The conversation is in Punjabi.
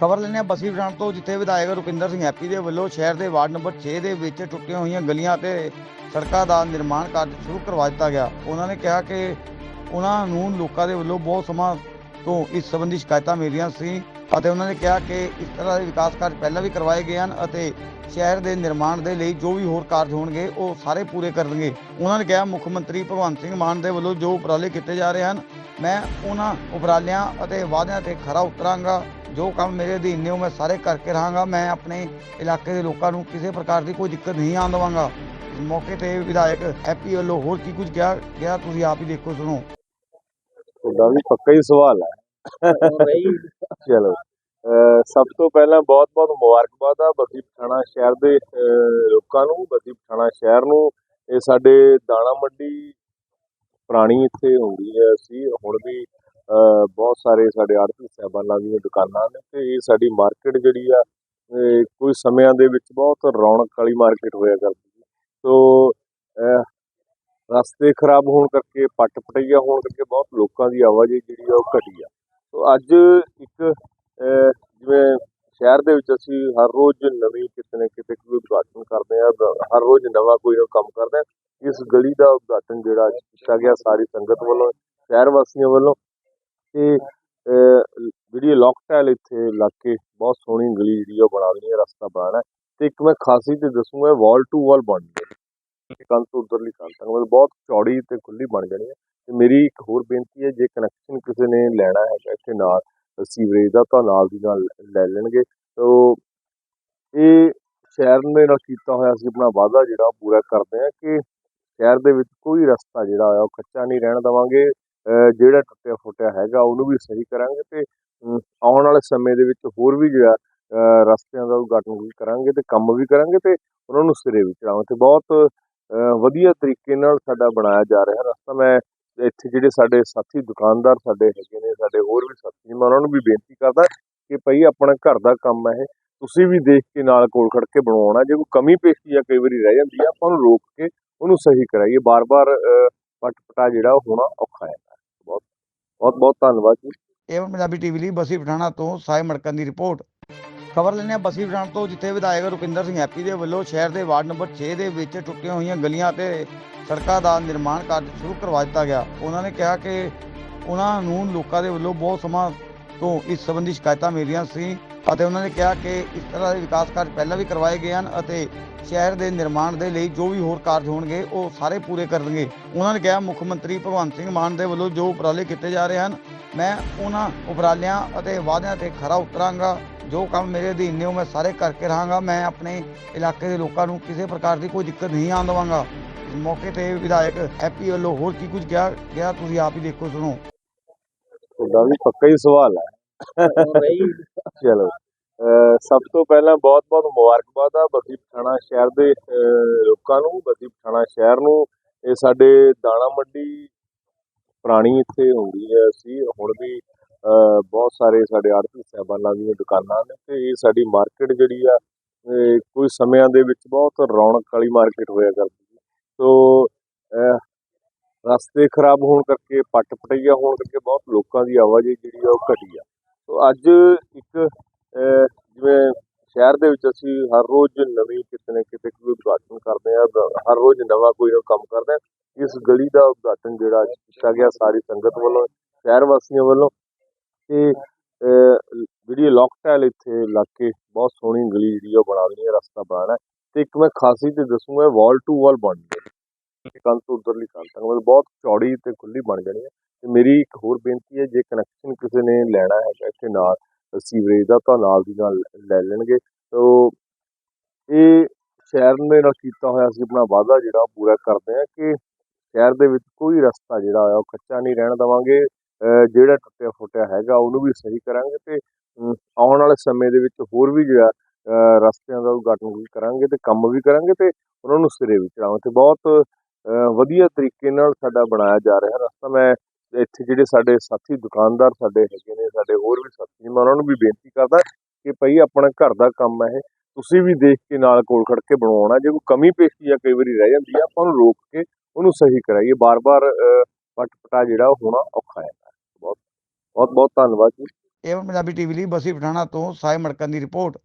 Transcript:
ਖਬਰ ਲੈਂਦੇ ਹਾਂ ਬਸੀ ਪਠਾਣ ਤੋਂ, ਜਿੱਥੇ ਵਿਧਾਇਕ ਰੁਪਿੰਦਰ ਸਿੰਘ ਹੈਪੀ ਦੇ ਵੱਲੋਂ ਸ਼ਹਿਰ ਦੇ ਵਾਰਡ ਨੰਬਰ 6 ਦੇ ਵਿੱਚ ਟੁੱਟੀਆਂ ਹੋਈਆਂ ਗਲੀਆਂ ਤੇ ਸੜਕਾਂ ਦਾ ਨਿਰਮਾਣ ਕਾਰਜ ਸ਼ੁਰੂ ਕਰਵਾ ਦਿੱਤਾ ਗਿਆ। ਉਹਨਾਂ ਨੇ ਕਿਹਾ ਕਿ ਉਹਨਾਂ ਨੂੰ ਲੋਕਾਂ ਦੇ ਵੱਲੋਂ ਬਹੁਤ ਸਮਾਂ ਤੋਂ ਇਸ ਸੰਬੰਧੀ ਸ਼ਿਕਾਇਤਾਂ ਮਿਲੀਆਂ ਸੀ ਅਤੇ ਉਹਨਾਂ ਨੇ ਕਿਹਾ ਕਿ ਇਸ ਤਰ੍ਹਾਂ ਦੇ ਵਿਕਾਸ ਕਾਰਜ ਪਹਿਲਾਂ ਵੀ ਕਰਵਾਏ ਗਏ ਹਨ ਅਤੇ ਸ਼ਹਿਰ ਦੇ ਨਿਰਮਾਣ ਦੇ ਲਈ ਜੋ ਵੀ ਹੋਰ ਕਾਰਜ ਹੋਣਗੇ, ਉਹ ਸਾਰੇ ਪੂਰੇ ਕਰਨਗੇ। ਉਹਨਾਂ ਨੇ ਕਿਹਾ, ਮੁੱਖ ਮੰਤਰੀ ਭਗਵੰਤ ਸਿੰਘ ਮਾਨ ਦੇ ਵੱਲੋਂ ਜੋ ਉਪਰਾਲੇ ਕੀਤੇ ਜਾ ਰਹੇ ਹਨ, ਮੈਂ ਉਹਨਾਂ ਉਪਰਾਲਿਆਂ ਅਤੇ ਵਾਅਦਿਆਂ ਤੇ ਖਰਾ ਉਤਰਾਂਗਾ। ਜੋ ਕੰਮ ਮੇਰੇ ਅਧੀਨ ਨੇ ਉਹ ਮੈਂ ਸਾਰੇ ਕਰਕੇ ਰਹਾਂਗਾ। ਮੈਂ ਆਪਣੇ ਇਲਾਕੇ ਦੇ ਲੋਕਾਂ ਨੂੰ ਕਿਸੇ ਪ੍ਰਕਾਰ ਦੀ ਕੋਈ ਦਿੱਕਤ ਨਹੀਂ ਆਉਣ ਦੇਵਾਂਗਾ। ਇਸ ਮੌਕੇ ਤੇ ਵਿਧਾਇਕ ਹੈਪੀ ਵੱਲੋਂ ਹੋਰ ਕੀ ਕੁਝ ਕਿਹਾ ਗਿਆ, ਤੁਸੀਂ ਆਪ ਹੀ ਦੇਖੋ, ਸੁਣੋ। ਤੁਹਾਡਾ ਵੀ ਪੱਕਾ ਹੀ ਸਵਾਲ ਹੈ। ਚਲੋ ਸਭ ਤੋਂ ਪਹਿਲਾਂ ਬਹੁਤ-ਬਹੁਤ ਮੁਬਾਰਕਬਾਦ ਆ ਬਸੀ ਪਠਾਣਾ ਸ਼ਹਿਰ ਦੇ ਲੋਕਾਂ ਨੂੰ ਬਸੀ ਪਠਾਣਾ ਸ਼ਹਿਰ ਨੂੰ। ਇਹ ਸਾਡੇ ਦਾਣਾ ਮੰਡੀ ਪੁਰਾਣੀ ਇੱਥੇ ਹੁੰਦੀ ਹੈ। ਅਸੀਂ ਹੁਣ ਵੀ ਬਹੁਤ ਸਾਰੇ ਸਾਡੇ ਆੜਤੀ ਸਾਹਿਬਾਨਾਂ ਦੀਆਂ ਦੁਕਾਨਾਂ ਨੇ ਤੇ ਇਹ ਸਾਡੀ ਮਾਰਕੀਟ ਜਿਹੜੀ ਆ, ਇਹ ਕੁਝ ਸਮਿਆਂ ਦੇ ਵਿੱਚ ਬਹੁਤ ਰੌਣਕ ਵਾਲੀ ਮਾਰਕੀਟ ਹੋਇਆ ਕਰਦੀ ਸੀ। ਸੋ ਰਸਤੇ ਖਰਾਬ ਹੋਣ ਕਰਕੇ, ਪੱਟ ਪਟਈਆ ਹੋਣ ਕਰਕੇ ਬਹੁਤ ਲੋਕਾਂ ਦੀ ਆਵਾਜਾਈ ਜਿਹੜੀ ਆ ਉਹ ਘਟੀ ਆ। ਸੋ, ਅੱਜ ਇੱਕ ਜਿਵੇਂ ਸ਼ਹਿਰ ਦੇ ਵਿੱਚ ਅਸੀਂ ਹਰ ਰੋਜ਼ ਨਵੀਂ ਕਿਤੇ ਨਾ ਕਿਤੇ ਕੋਈ ਉਦਘਾਟਨ ਕਰਦੇ ਆ ਹਰ ਰੋਜ਼ ਨਵਾਂ ਕੋਈ ਨਾ ਕੰਮ ਕਰਦੇ ਆ, ਇਸ ਗਲੀ ਦਾ ਉਦਘਾਟਨ ਜਿਹੜਾ ਅੱਜ ਕੀਤਾ ਗਿਆ ਸਾਰੀ ਸੰਗਤ ਵੱਲੋਂ, ਸ਼ਹਿਰ ਵਾਸੀਆਂ ਵੱਲੋਂ। ਤੇ ਜਿਹੜੀ ਲੋਕਟੈਲ ਇੱਥੇ ਇਲਾਕੇ ਬਹੁਤ ਸੋਹਣੀ ਗਲੀ ਜਿਹੜੀ ਉਹ ਬਣਾ ਦੇਣੀ ਹੈ ਰਸਤਾ ਬਣਾਉਣਾ ਹੈ। ਤੇ ਇੱਕ ਮੈਂ ਖਾਸੀ ਤੇ ਦੱਸੂਗਾ ਵਾਲ ਟੂ ਵਾਲ ਬਣ ਹੈ। ਕੰਨ ਤੋਂ ਉਧਰਲੀ ਕੰਨ ਤੱਕ, ਮਤਲਬ ਬਹੁਤ ਚੌੜੀ ਤੇ ਖੁੱਲੀ ਬਣ ਜਾਣੀ ਹੈ। ਤੇ ਮੇਰੀ ਇੱਕ ਹੋਰ ਬੇਨਤੀ ਹੈ, ਜੇ ਕਨੈਕਸ਼ਨ ਕਿਸੇ ਨੇ ਲੈਣਾ ਹੈ ਇੱਥੇ ਨਾਲ ਸੀਵਰੇਜ ਦਾ ਤਾਂ ਨਾਲ ਦੀ ਨਾਲ ਲੈ ਲੈਣਗੇ। ਤੋ ਇਹ ਸ਼ਹਿਰ ਦੇ ਨਾਲ ਕੀਤਾ ਹੋਇਆ ਅਸੀਂ ਆਪਣਾ ਵਾਅਦਾ ਜਿਹੜਾ ਉਹ ਪੂਰਾ ਕਰਦੇ ਹਾਂ ਕਿ ਸ਼ਹਿਰ ਦੇ ਵਿੱਚ ਕੋਈ ਰਸਤਾ ਜਿਹੜਾ ਆ ਉਹ ਕੱਚਾ ਨਹੀਂ ਰਹਿਣ ਦੇਵਾਂਗੇ। ਜਿਹੜਾ ਟੁੱਟਿਆ ਫੁੱਟਿਆ ਹੈਗਾ, ਉਹਨੂੰ ਵੀ ਸਹੀ ਕਰਾਂਗੇ ਤੇ ਆਉਣ ਵਾਲੇ ਸਮੇਂ ਦੇ ਵਿੱਚ ਹੋਰ ਵੀ ਜਿਹੜਾ ਰਸਤਿਆਂ ਦਾ ਉਦਘਾਟਨ ਵੀ ਕਰਾਂਗੇ ਤੇ ਕੰਮ ਵੀ ਕਰਾਂਗੇ ਤੇ ਉਹਨਾਂ ਨੂੰ ਸਿਰੇ ਵੀ ਚੜਾਵਾਂਗੇ ਤੇ ਬਹੁਤ ਵਧੀਆ ਤਰੀਕੇ ਨਾਲ ਸਾਡਾ ਬਣਾਇਆ ਜਾ ਰਿਹਾ ਰਸਤਾ। ਮੈਂ ਇੱਥੇ ਜਿਹੜੇ ਸਾਡੇ ਸਾਥੀ ਦੁਕਾਨਦਾਰ ਸਾਡੇ ਹੈਗੇ ਨੇ, ਸਾਡੇ ਹੋਰ ਵੀ ਸਾਥੀ ਨੇ, ਮੈਂ ਉਹਨਾਂ ਨੂੰ ਵੀ ਬੇਨਤੀ ਕਰਦਾ ਕਿ ਭਈ ਆਪਣਾ ਘਰ ਦਾ ਕੰਮ ਹੈ ਇਹ। ਤੁਸੀਂ ਵੀ ਦੇਖ ਕੇ ਨਾਲ ਕੋਲ ਖੜ ਕੇ ਬਣਾਉਣਾ ਜੇ ਕੋਈ ਕਮੀ ਪੇਸ਼ੀ ਆ ਕਈ ਵਾਰੀ ਰਹਿ ਜਾਂਦੀ ਆ, ਆਪਾਂ ਉਹਨੂੰ ਰੋਕ ਕੇ ਉਹਨੂੰ ਸਹੀ ਕਰਾਈਏ। ਬਾਰ-ਬਾਰ ਪਟ ਪਟਾ ਜਿਹੜਾ ਉਹ ਹੋਣਾ ਔਖਾ ਹੈ। ਬਹੁਤ ਬਹੁਤ ਧੰਨਵਾਦ ਜੀ। ਏਵਨ ਪੰਜਾਬੀ ਟੀਵੀ ਲਈ ਬਸੀ ਪਠਾਣਾ ਤੋਂ ਸਾਈ ਮੜਕਨ ਦੀ ਰਿਪੋਰਟ। ਖਬਰ ਲੈਂਦੇ ਹਾਂ ਬਸੀ ਪਠਾਣ ਤੋਂ, ਜਿੱਥੇ ਵਿਧਾਇਕ ਰੁਪਿੰਦਰ ਸਿੰਘ ਹੈਪੀ ਦੇ ਵੱਲੋਂ ਸ਼ਹਿਰ ਦੇ ਵਾਰਡ ਨੰਬਰ 6 ਦੇ ਵਿੱਚ ਟੁੱਟੀਆਂ ਹੋਈਆਂ ਗਲੀਆਂ ਤੇ ਸੜਕਾਂ ਦਾ ਨਿਰਮਾਣ ਕਾਰਜ ਸ਼ੁਰੂ ਕਰਵਾ ਦਿੱਤਾ ਗਿਆ। ਉਹਨਾਂ ਨੇ ਕਿਹਾ ਕਿ ਉਹਨਾਂ ਨੂੰ ਲੋਕਾਂ ਦੇ ਵੱਲੋਂ ਬਹੁਤ ਸਮਾਂ ਤੋਂ ਇਸ ਸੰਬੰਧੀ ਸ਼ਿਕਾਇਤਾਂ ਮਿਲੀਆਂ ਸੀ। ਅਤੇ ਉਹਨਾਂ ਨੇ ਕਿਹਾ ਕਿ ਇਸ ਤਰ੍ਹਾਂ ਦੇ ਵਿਕਾਸ ਕਾਰਜ ਪਹਿਲਾਂ ਵੀ ਕਰਵਾਏ ਗਏ ਹਨ ਅਤੇ ਸ਼ਹਿਰ ਦੇ ਨਿਰਮਾਣ ਦੇ ਲਈ ਜੋ ਵੀ ਹੋਰ ਕਾਰਜ ਹੋਣਗੇ, ਉਹ ਸਾਰੇ ਪੂਰੇ ਕਰਨਗੇ। ਉਹਨਾਂ ਨੇ ਕਿਹਾ, ਮੁੱਖ ਮੰਤਰੀ ਭਗਵੰਤ ਸਿੰਘ ਮਾਨ ਦੇ ਵੱਲੋਂ ਜੋ ਉਪਰਾਲੇ ਕੀਤੇ ਜਾ ਰਹੇ ਹਨ, ਮੈਂ ਉਹਨਾਂ ਉਪਰਾਲਿਆਂ ਅਤੇ ਵਾਅਦਿਆਂ ਤੇ ਖਰਾ ਉਤਰਾਂਗਾ। ਜੋ ਕੰਮ ਮੇਰੇ ਅਧੀਨ ਨੇ, ਉਹ ਮੈਂ ਸਾਰੇ ਕਰਕੇ ਰਹਾਂਗਾ। ਮੈਂ ਆਪਣੇ ਇਲਾਕੇ ਦੇ ਲੋਕਾਂ ਨੂੰ ਕਿਸੇ ਪ੍ਰਕਾਰ ਦੀ ਕੋਈ ਦਿੱਕਤ ਨਹੀਂ ਆਉਣ ਦੇਵਾਂਗਾ। ਇਸ ਮੌਕੇ ਤੇ ਵਿਧਾਇਕ ਹੈਪੀ ਵੱਲੋਂ ਹੋਰ ਕੀ ਕੁਝ ਕਿਹਾ ਗਿਆ, ਤੁਸੀਂ ਆਪ ਹੀ ਦੇਖੋ, ਸੁਣੋ। ਤੁਹਾਡਾ ਵੀ ਪੱਕਾ ਹੀ ਸਵਾਲ ਹੈ। ਚਲੋ, ਅਹ, ਸਭ ਤੋਂ ਪਹਿਲਾਂ ਬਹੁਤ-ਬਹੁਤ ਮੁਬਾਰਕਬਾਦ ਆ ਬੱਦੀ ਪਠਾਣਾ ਸ਼ਹਿਰ ਦੇ, ਅਹ, ਲੋਕਾਂ ਨੂੰ ਬੱਦੀ ਪਠਾਣਾ ਸ਼ਹਿਰ ਨੂੰ। ਇਹ ਸਾਡੇ ਦਾਣਾ ਮੰਡੀ ਪੁਰਾਣੀ ਇੱਥੇ ਹੁੰਦੀ ਹੈ ਸੀ ਹੁਣ ਵੀ, ਅਹ, ਬਹੁਤ ਸਾਰੇ ਸਾਡੇ ਆੜਤੀ ਸਾਹਿਬਾਨਾਂ ਦੀਆਂ ਦੁਕਾਨਾਂ ਨੇ ਤੇ ਇਹ ਸਾਡੀ ਮਾਰਕੀਟ ਜਿਹੜੀ ਆ, ਇਹ ਕੁਝ ਸਮਿਆਂ ਦੇ ਵਿੱਚ ਬਹੁਤ ਰੌਣਕ ਵਾਲੀ ਮਾਰਕੀਟ ਹੋਇਆ ਕਰਦੀ ਸੀ। ਸੋ ਅਹ, ਰਸਤੇ ਖਰਾਬ ਹੋਣ ਕਰਕੇ ਪੱਟ ਪਟਈਆ ਹੋਣ ਕਰਕੇ ਬਹੁਤ ਲੋਕਾਂ ਦੀ ਆਵਾਜਾਈ ਜਿਹੜੀ ਆ ਉਹ ਘਟੀ ਆ। ਅੱਜ ਇੱਕ, ਅਹ, ਜਿਵੇਂ ਸ਼ਹਿਰ ਦੇ ਵਿੱਚ ਅਸੀਂ ਹਰ ਰੋਜ਼ ਨਵੀਂ ਕਿਤੇ ਨਾ ਕਿਤੇ ਕੋਈ ਉਦਘਾਟਨ ਕਰਦੇ ਆ ਹਰ ਰੋਜ਼ ਨਵਾਂ ਕੋਈ ਨਾ ਕੰਮ ਕਰਦੇ ਆ ਇਸ ਗਲੀ ਦਾ ਉਦਘਾਟਨ ਜਿਹੜਾ ਅੱਜ ਕੀਤਾ ਗਿਆ ਸਾਰੀ ਸੰਗਤ ਵੱਲੋਂ, ਸ਼ਹਿਰ ਵਾਸੀਆਂ ਵੱਲੋਂ ਤੇ ਜਿਹੜੀ ਲੋਕਟੈਲ ਇੱਥੇ ਲੱਗ ਕੇ ਬਹੁਤ ਸੋਹਣੀ ਗਲੀ ਜਿਹੜੀ ਉਹ ਬਣਾ ਲਈ ਹੈ, ਰਸਤਾ ਬਣਾਉਣਾ ਹੈ। ਤੇ ਇੱਕ ਮੈਂ ਖਾਸੀ ਤੇ ਦੱਸੂਗਾ ਵਾਲ ਟੂ ਵਾਲ ਬਣ ਜਾਣੀ ਕੰਨ ਤੋਂ ਉਧਰਲੀ ਕੰਨ ਤੱਕ, ਮਤਲਬ ਬਹੁਤ ਚੌੜੀ ਤੇ ਖੁੱਲੀ ਬਣ ਜਾਣੀ ਹੈ। ਤੇ ਮੇਰੀ ਇੱਕ ਹੋਰ ਬੇਨਤੀ ਹੈ, ਜੇ ਕਨੈਕਸ਼ਨ ਕਿਸੇ ਨੇ ਲੈਣਾ ਹੈ ਇੱਥੇ ਨਾਲ ਸੀਵਰੇਜ ਦਾ ਤਾਂ ਨਾਲ ਦੀ ਨਾਲ ਲੈ ਲੈਣਗੇ। ਤੋ ਇਹ ਸ਼ਹਿਰ ਦੇ ਨਾਲ ਕੀਤਾ ਹੋਇਆ ਅਸੀਂ ਆਪਣਾ ਵਾਅਦਾ ਜਿਹੜਾ ਉਹ ਪੂਰਾ ਕਰਦੇ ਹਾਂ ਕਿ ਸ਼ਹਿਰ ਦੇ ਵਿੱਚ ਕੋਈ ਰਸਤਾ ਜਿਹੜਾ ਆ ਉਹ ਕੱਚਾ ਨਹੀਂ ਰਹਿਣ ਦੇਵਾਂਗੇ। ਜਿਹੜਾ ਟੁੱਟਿਆ ਫੁੱਟਿਆ ਹੈਗਾ ਉਹਨੂੰ ਵੀ ਸਹੀ ਕਰਾਂਗੇ ਤੇ ਆਉਣ ਵਾਲੇ ਸਮੇਂ ਦੇ ਵਿੱਚ ਹੋਰ ਵੀ ਜਿਹੜਾ ਰਸਤਿਆਂ ਦਾ ਉਦਘਾਟਨ ਵੀ ਕਰਾਂਗੇ ਤੇ ਕੰਮ ਵੀ ਕਰਾਂਗੇ ਤੇ ਉਹਨਾਂ ਨੂੰ ਸਿਰੇ ਵੀ ਚੜਾਵਾਂਗੇ ਤੇ ਬਹੁਤ ਵਧੀਆ ਤਰੀਕੇ ਨਾਲ ਸਾਡਾ ਬਣਾਇਆ ਜਾ ਰਿਹਾ ਰਸਤਾ। ਮੈਂ ਇੱਥੇ ਜਿਹੜੇ ਸਾਡੇ ਸਾਥੀ ਦੁਕਾਨਦਾਰ ਸਾਡੇ ਹੈਗੇ ਨੇ, ਸਾਡੇ ਹੋਰ ਵੀ ਸਾਥੀ ਮੈਂ ਉਹਨਾਂ ਨੂੰ ਵੀ ਬੇਨਤੀ ਕਰਦਾ ਕਿ ਭਈ ਆਪਣਾ ਘਰ ਦਾ ਕੰਮ ਹੈ ਇਹ, ਤੁਸੀਂ ਵੀ ਦੇਖ ਕੇ ਨਾਲ ਕੋਲ ਖੜ ਕੇ ਬਣਵਾਉਣਾ, ਜੇ ਕੋਈ ਕਮੀ ਪੇਸ਼ੀ ਜਾਂ ਕਈ ਵਾਰੀ ਰਹਿ ਜਾਂਦੀ ਆ, ਆਪਾਂ ਉਹਨੂੰ ਰੋਕ ਕੇ ਉਹਨੂੰ ਸਹੀ ਕਰਾਈਏ। ਬਾਰ-ਬਾਰ ਪਟ ਪਟਾ ਜਿਹੜਾ ਉਹ ਹੋਣਾ ਔਖਾ ਹੈ। ਬਹੁਤ ਬਹੁਤ ਬਹੁਤ ਧੰਨਵਾਦ ਜੀ। ਏਵਨ ਪੰਜਾਬੀ ਟੀਵੀ ਲਈ ਬਸੀ ਪਠਾਣਾ ਤੋਂ ਸਾਈ ਮੜਕਨ ਦੀ ਰਿਪੋਰਟ।